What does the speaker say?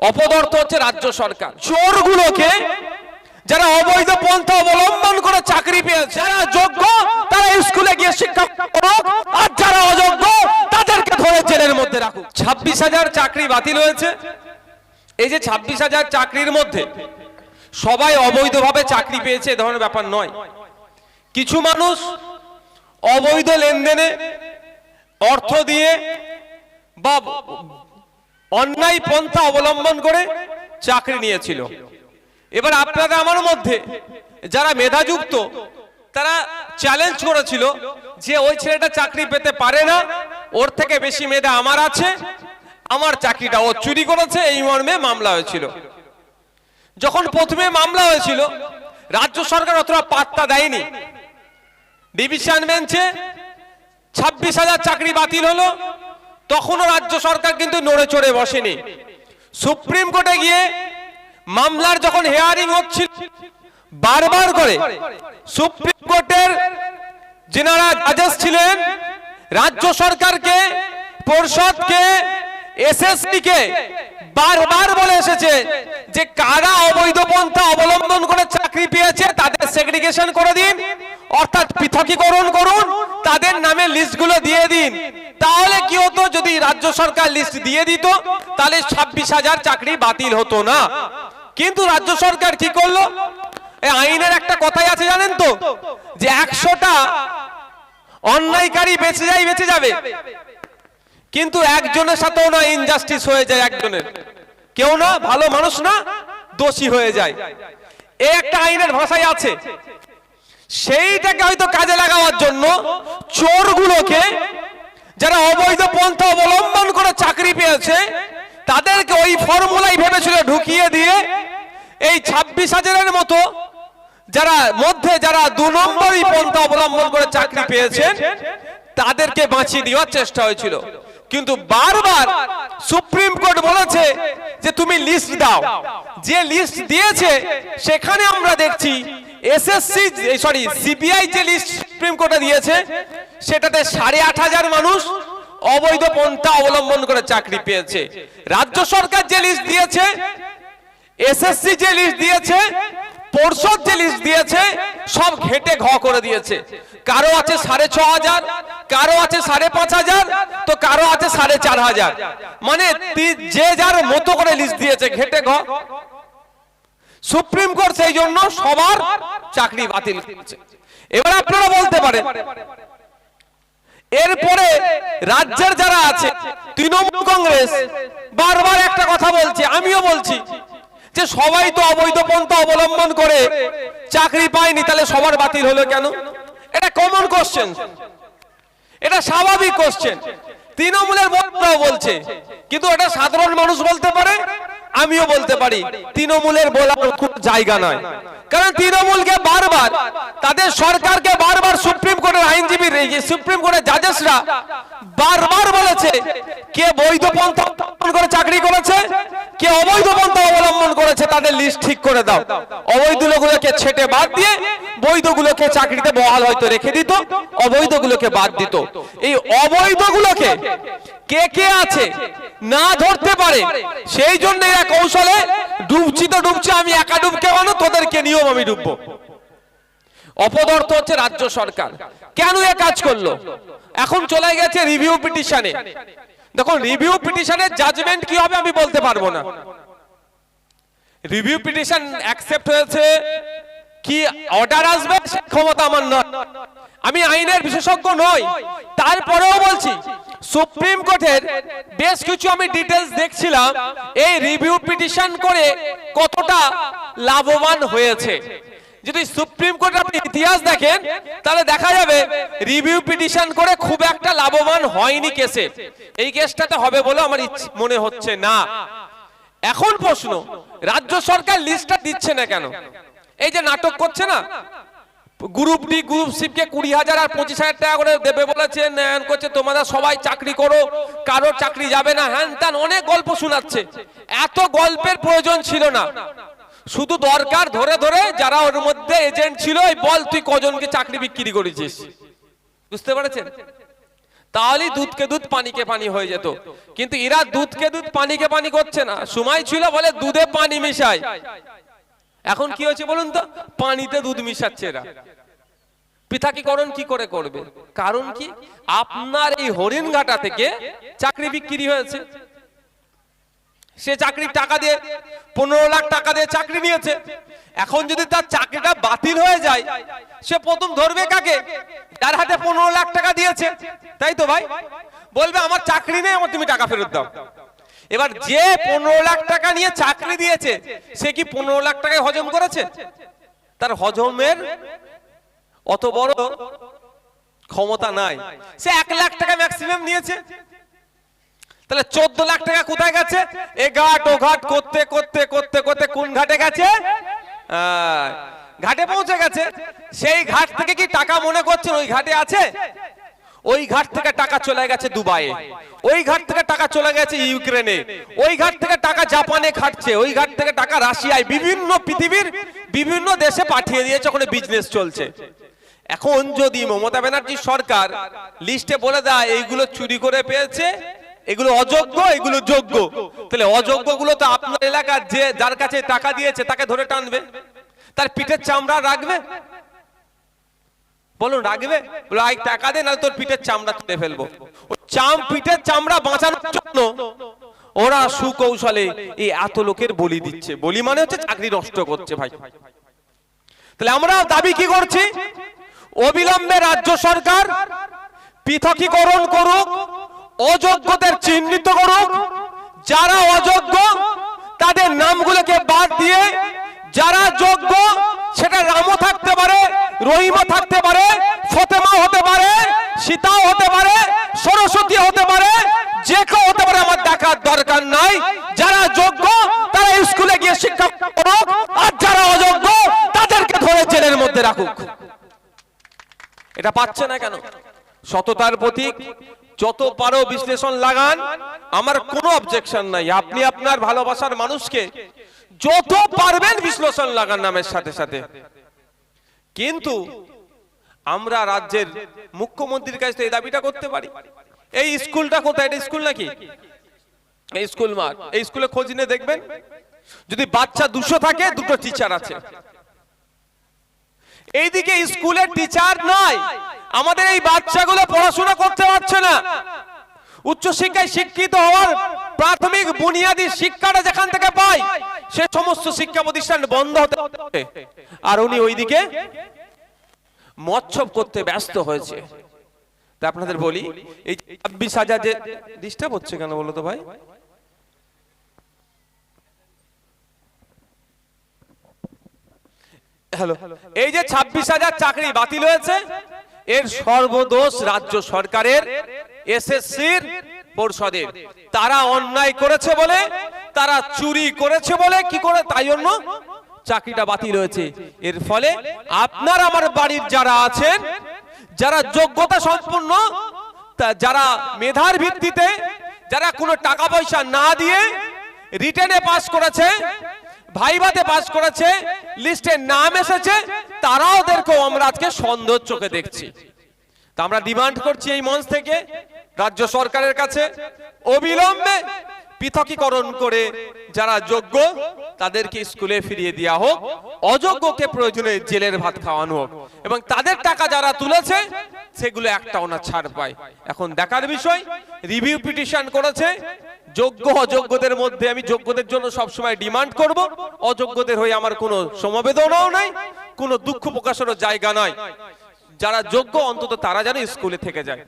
অপদার্থ হচ্ছে রাজ্য সরকার। চোরগুলোকে যারা অবৈধ পন্থা অবলম্বন করে চাকরি পেয়েছে, যারা যোগ্য, তারা স্কুলে গিয়ে শিক্ষা করুক, আর যারা অযোগ্য, তাদেরকে ধরে জেলের মধ্যে রাখুক। ছাব্বিশ হাজার চাকরি বাতিল হয়েছে। এই যে ছাব্বিশ হাজার চাকরির মধ্যে সবাই অবৈধভাবে চাকরি পেয়েছে, এ ধরনের ব্যাপার নয়। কিছু মানুষ অবৈধ লেনদেনে অর্থ দিয়ে বা অন্যায় পন্থা অবলম্বন করে চাকরি নিয়েছিল। এবার আপনারা আমার মধ্যে যারা মেধাযুক্ত, তারা চ্যালেঞ্জ করেছিল যে ওই ছেলেটা চাকরি পেতে পারে না, ওর থেকে বেশি মেধা আমার আছে, আমার চাকরিটা ও চুরি করেছে, এই মর্মে মামলা হয়েছিল। যখন প্রথমে মামলা হয়েছিল, রাজ্য সরকার অতটা পাত্তা দেয়নি। ডিভিশন বেঞ্চে ছাব্বিশ হাজার চাকরি বাতিল হলো তখনও রাজ্য সরকার কিন্তু নড়ে চড়ে বসেনি। সুপ্রিম কোর্টে গিয়ে মামলার যখন হেয়ারিং হচ্ছিল, বারবার করে সুপ্রিম কোর্টের যেনারা জাজেস ছিলেন, রাজ্য সরকারকে, পরিষদকে এসএসসি কে বারবার বলে এসেছে যে কারা অবৈধ পন্থা অবলম্বন করে চাকরি পেয়েছে তাদের সেগ্রিগেশন করে দিন, অর্থাৎ পৃথকীকরণ করুন, তাদের নামে লিস্টগুলো দিয়ে দিন। তাহলে কি হতো? যদি রাজ্য সরকার লিস্ট দিয়ে দিত, তাহলে ছাব্বিশ হাজার চাকরি বাতিল হতো না। কিন্তু রাজ্য সরকার কি করল? আইনের একটা কথাই আছে জানেন তো, যে একশোটা অন্যায়কারী বেঁচে যায় বেঁচে যাবে। কিন্তু একজনের সাথেও না ইনজাস্টিস হয়ে যায় একজনের। কেউ না, ভালো মানুষ না, দোষী হয়ে যায়। এই একটা আইনের ভাষায় আছে। সেইটাকে হয়তো কাজে লাগাবার জন্য চোরগুলোকে, যারা অবৈধ পন্থা অবলম্বন করে চাকরি পেয়েছে, তাদেরকে ওই ফর্মুলাই ভেবেছিল ঢুকিয়ে দিয়ে এই ছাব্বিশ হাজারের মতো যারা মধ্যে যারা দু নম্বরই পন্থা অবলম্বন করে চাকরি পেয়েছেন, তাদেরকে বাঁচিয়ে দেওয়ার চেষ্টা হয়েছিল। কিন্তু বারবার সুপ্রিম কোর্ট বলেছে যে তুমি লিস্ট দাও। যে লিস্ট দিয়েছে, সেখানে আমরা দেখছি এসএসসি সরি সিবিআই যে লিস্ট সুপ্রিম কোর্টে দিয়েছে, সেটাতে সাড়ে আট হাজার মানুষ অবৈধ পন্থা অবলম্বন করে চাকরি পেয়েছে। রাজ্য সরকার যে লিস্ট দিয়েছে এসএসসি যে লিস্ট দিয়েছে, পর্ষদ যে লিস্ট দিয়েছে সব ঘেটে ঘ করে দিয়েছে। কারও আছে সাড়ে ছ হাজার, কারও আছে সাড়ে পাঁচ হাজার, তো কারও আছে সাড়ে চার হাজার। মানে যে যার মতো করে লিস্ট দিয়েছে ঘেটে ঘ। সুপ্রিম কোর্ট সেই জন্য সবার চাকরি বাতিল করেছে। এবার আপনারা বলতে পারেন, এরপরে রাজ্যের যারা আছে, তৃণমূল কংগ্রেস, বারবার একটা কথা বলছে, আমিও বলছি যে সবাই তো অবৈধ পন্থা অবলম্বন করে চাকরি পায়নি, তাহলে সবার বাতিল হলো কেন? এটা কমন কোশ্চেন এটা স্বাভাবিক কোশ্চেন তৃণমূলের বক্তাও বলছে, কিন্তু এটা সাধারণ মানুষ বলতে পারে? আমিও বলতে পারি, তৃণমূলের বলার খুব জায়গা নয়। কারণ তৃণমূলকে বারবার, তাদের সরকারকে বারবার সুপ্রিম কোর্টের আইনজীবী সুপ্রিম কোর্টের জাজেসরা বারবার বলেছে, কে বৈধ পন্থা অবলম্বন করে চাকরি করেছে, কে অবৈধ পন্থা অবলম্বন করেছে, তাদের লিস্ট ঠিক করে দাও। অবৈধ লোকগুলোকে ছেটে বাদ দিয়ে, বৈধগুলোকে চাকরিতে বহাল হয়তো রেখে দিত, অবৈধগুলোকে বাদ দিত। এই অবৈধগুলোকে কে কে আছে? না ধরতে পারে। সেই জন্য এরা কৌশলে ডুবছি তো ডুবছি, আমি একা ডুবকে মানো তোদেরকে নিয়ম আমি ডুববো। অপদর্থ হচ্ছে রাজ্য সরকার। কেন এ কাজ করল? এখন চলে গেছে রিভিউ পিটিশনে দেখুন রিভিউ পিটিশনের জাজমেন্ট কি হবে আমি বলতে পারব না। রিভিউ পিটিশন অ্যাকসেপ্ট হয়েছে কি অর্ডার আসবে সে ক্ষমতা আমার নয়। আমি আইনের বিশেষজ্ঞ নই। তারপরেও বলছি সুপ্রিম কোর্টের বেশ কিছু আমি ডিটেলস দেখছিলাম। এই রিভিউ পিটিশন করে কতটা লাভবান হয়েছে। যদি সুপ্রিম কোর্টের আপনি ইতিহাস দেখেন, তাহলে দেখা যাবে রিভিউ পিটিশন করে খুব একটা লাভবান হয়নি কেসে এই কেসটাতে হবে বলে আমার মনে হচ্ছে না। এখন প্রশ্ন, রাজ্য সরকার লিস্টটা দিচ্ছে না কেন? এই যে নাটক করছে না গ্রুপ ডি গ্রুপ সিপকে কুড়ি হাজার আর পঁচিশ হাজার টাকা করে দেবে বলেছে, ন্যান করছে, তোমরা সবাই চাকরি করো, কারোর চাকরি যাবে না। হ্যান ত্যান অনেক গল্প শোনাচ্ছে, এত গল্পের প্রয়োজন ছিল না। শুধু দরকার ধরে ধরে যারা ওর মধ্যে এজেন্ট ছিল, এই বল, তুই কজনকে চাকরি বিক্রি করেছিস? বুঝতে পেরেছেন? তাহলেই দুধকে দুধ, পানিকে পানি হয়ে যেত। কিন্তু এরা দুধকে দুধ, পানিকে পানি করছে না। সময় ছিল বলে দুধে পানি মিশায়। এখন কি হয়েছে বলুন তো? পানিতে দুধ মিশাচ্ছে এরা। পৃথাকীকরণ কি করে করবে? কারণ কি? আপনার এই হরিণঘাটা থেকে চাকরি বিক্রি হয়েছে। সে চাকরির টাকা দিয়ে, পনেরো লাখ টাকা দিয়ে চাকরি নিয়েছে। এখন যদি তার চাকরিটা বাতিল হয়ে যায়, সে প্রথম ধরবে কাকে? যার হাতে পনেরো লাখ টাকা দিয়েছে। তাই তো ভাই? বলবে, আমার চাকরি নেই, আমার তুমি টাকা ফেরত দাও। এবার যে পনেরো লাখ টাকা নিয়ে চাকরি দিয়েছে সে কি পনেরো লাখ টাকায় হজম করেছে? তার হজমের অত বড় ক্ষমতা নাই। সে এক লাখ টাকা ম্যাক্সিমাম নিয়েছে। তাহলে চোদ্দ লাখ টাকা কোথায় গেছে? এ ঘাট ও ঘাট করতে করতে করতে করতে কোন ঘাটে গেছে? ঘাটে পৌঁছে গেছে। সেই ঘাট থেকে কি টাকা মনে করছেন? ওই ঘাটে আছে? ওই ঘাট থেকে টাকা চলে গেছে দুবাইয়ে। ওই ঘাট থেকে টাকা চলে গেছে ইউক্রেনে। ওই ঘাট থেকে টাকা জাপানে খাটছে। ওই ঘাট থেকে টাকা রাশিয়ায় বিভিন্ন পৃথিবীর বিভিন্ন দেশে পাঠিয়ে দিয়েছে, ওখানে বিজনেস চলছে। এখন যদি মমতা ব্যানার্জি সরকার লিস্টে বলে দেয়, এইগুলো চুরি করে পেয়েছে, এগুলো অযোগ্য, এগুলো যোগ্য। তাহলে অযোগ্যগুলো তো আপনার এলাকার যে, যার কাছে টাকা দিয়েছে, তাকে ধরে টানবে। তার পিঠের চামড়া রাখবে? বলুন রাখবে বলো আই, টাকা দে, নাহলে তোর পিঠের চামড়া তুলে ফেলব। চাম পিঠের চামড়া বাঁচানোর জন্য ওরা সুকৌশলে এই এত লোকের বলি দিচ্ছে। বলি মানে হচ্ছে চাকরি নষ্ট করছে ভাই। তাহলে আমরা দাবি কি করছি? অবিলম্বে রাজ্য সরকার পৃথকীকরণ করুক, অযোগ্যদের চিহ্নিত করুক, যারা অযোগ্য তাদের নামগুলোকে বাদ দিয়ে, যারা যোগ্য সেটা রামও থাকতে পারে রহিমা থাকতে পারে ফতেমা হতে পারে, সীতাও হতে পারে সরস্বতী হতে পারে, যে কেউ হতে পারে, আমার দেখার দরকার নাই। যারা যোগ্য, তারা স্কুলে গিয়ে শিক্ষা করুক, আর যারা অযোগ্য, তাদেরকে ধরে জেলের মধ্যে রাখুক। এটা পাচ্ছে না কেন? সততার প্রতীক, যত পারো বিশ্লেষণ লাগান, আমার কোনো অবজেকশন নাই। আপনি আপনার ভালোবাসার মানুষকে যত পারবেন বিশ্লেষণ লাগান নামের সাথে সাথে। কিন্তু আমরা রাজ্যের মুখ্যমন্ত্রীর কাছে এই দাবিটা করতে পারি। এই স্কুলটা কোথায়? এটা স্কুল নাকি? এই স্কুল মাঠ। এই স্কুলে খোঁজ নিয়ে দেখবেন? যদি বাচ্চা দুশো থাকে, দুটো টিচার আছে। এইদিকে স্কুলের টিচার নাই। আমাদের এই বাচ্চাগুলো পড়াশোনা করতে পারছে না। উচ্চশিক্ষায় শিক্ষিত হওয়ার প্রাথমিক বুনিয়াদী শিক্ষাটা যেখান থেকে পাই সে সমস্ত শিক্ষা প্রতিষ্ঠান বন্ধ হতে হতে। আর উনি ওইদিকে মৎসব করতে ব্যস্ত হয়েছে। তা আপনাদের বলি, এই ছাব্বিশ হাজার যে ডিস্টার্ব হচ্ছে কেন বলো তো ভাই? হ্যালো এই যে ছাব্বিশ হাজার চাকরি বাতিল হয়েছে, এর সর্বদোষ রাজ্য সরকারের এসএসসির পরিষদের। তারা অন্যায় করেছে বলে তারা চুরি করেছে বলে কি করে? তাই জন্য চাকরিটা বাতিল হয়েছে। এর ফলে আপনার আমার বাড়ির যারা আছেন, যারা যোগ্যতা সম্পন্ন যারা মেধার ভিত্তিতে, যারা কোনো টাকা পয়সা না দিয়ে রিটেনে পাস করেছে, ভাইভাতে পাস করেছে, লিস্টে নাম এসেছে তারা ওদেরকেও আমরা আজকে সন্দেহ চোখে দেখছি। তা আমরা ডিমান্ড করছি এই মঞ্চ থেকে, রাজ্য সরকারের কাছে। অবিলম্বে পৃথকীকরণ করে যারা যোগ্য, তাদেরকে স্কুলে ফিরিয়ে দেওয়া হোক। অযোগ্যকে প্রয়োজনে জেলের ভাত খাওয়ানো হোক। এবং তাদের টাকা যারা তুলেছে, সেগুলো একটাও না ছাড় পায়। এখন দেখার বিষয় রিভিউ পিটিশন করেছে, যোগ্য, অযোগ্যদের মধ্যে আমি যোগ্যদের জন্য সবসময় ডিমান্ড করব। অযোগ্যদের হয়ে আমার কোনো সমবেদনাও নাই, কোনো দুঃখ প্রকাশেরও জায়গা নাই। যারা যোগ্য, অন্তত তারা যেন স্কুলে থেকে যায়।